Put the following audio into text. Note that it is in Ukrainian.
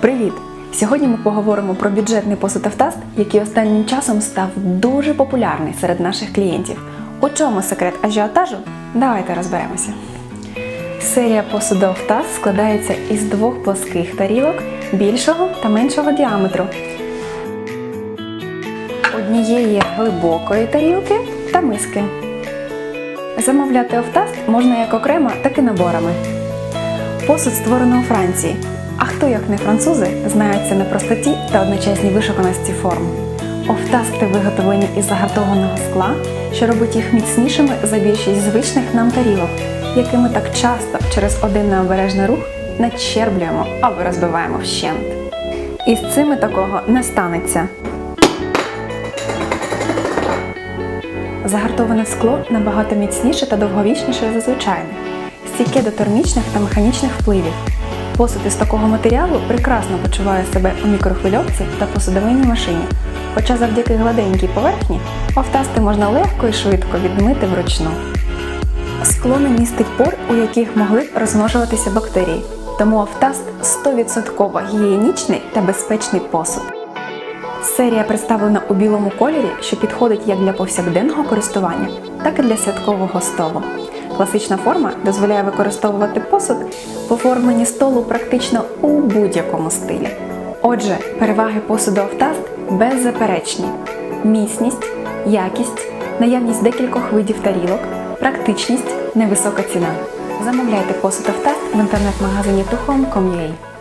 Привіт! Сьогодні ми поговоримо про бюджетний посуд Автаст, який останнім часом став дуже популярний серед наших клієнтів. У чому секрет ажіотажу? Давайте розберемося. Серія посуду Автаст складається із двох плоских тарілок більшого та меншого діаметру, однієї глибокої тарілки та миски. Замовляти Автаст можна як окремо, так і наборами. Посуд створено у Франції. А хто, як не французи, знається на простоті та одночасній вишуканості форм. Офтасти виготовлені із загартованого скла, що робить їх міцнішими за більшість звичних нам тарілок, якими так часто через один необережний рух начерблюємо або розбиваємо вщент. І з цими такого не станеться. Загартоване скло набагато міцніше та довговічніше за звичайне, стійке до термічних та механічних впливів. Посуд із такого матеріалу прекрасно почуває себе у мікрохвильовці та посудовинній машині, хоча завдяки гладенькій поверхні офтасти можна легко і швидко відмити вручну. Скло не містить пор, у яких могли б розмножуватися бактерії, тому офтаст 100% гігієнічний та безпечний посуд. Серія представлена у білому кольорі, що підходить як для повсякденного користування, так і для святкового столу. Класична форма дозволяє використовувати посуд в формені столу практично у будь-якому стилі. Отже, переваги посуду Автаст беззаперечні: міцність, якість, наявність декількох видів тарілок, практичність, невисока ціна. Замовляйте посуд Автаст в інтернет-магазині tuhome.com.ua